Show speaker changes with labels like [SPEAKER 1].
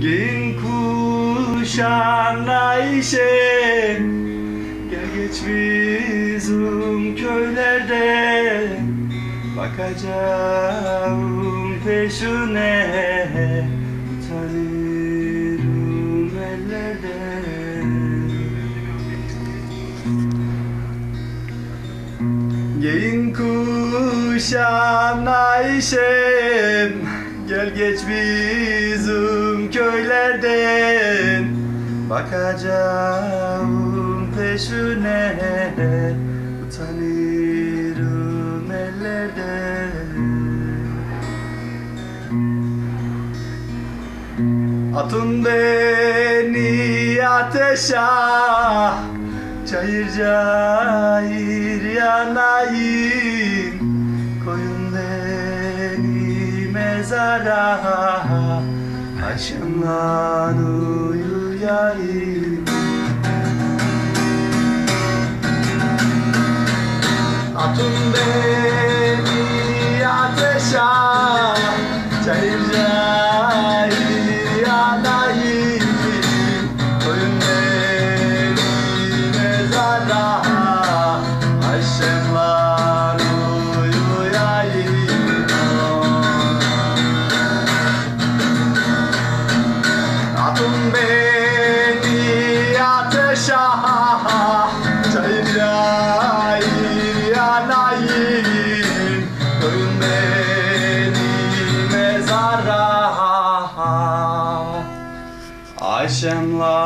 [SPEAKER 1] Giyin kuşan Ayşe Gel geç bizim köylerde. Bakacağım peşine. Tanırım ellerde. Giyin kuşan Ayşem Gel geç bizim köylerden. Bakacağım peşine Utanırım ellerden. Atın beni ateşe Çayır çayır yanayım mezara Aşımdan uyuyayım Atın beni ateşe Çevireceğim Attın beni ateşe. Cebrail yanayım. Koyun beni mezara. Ayşemla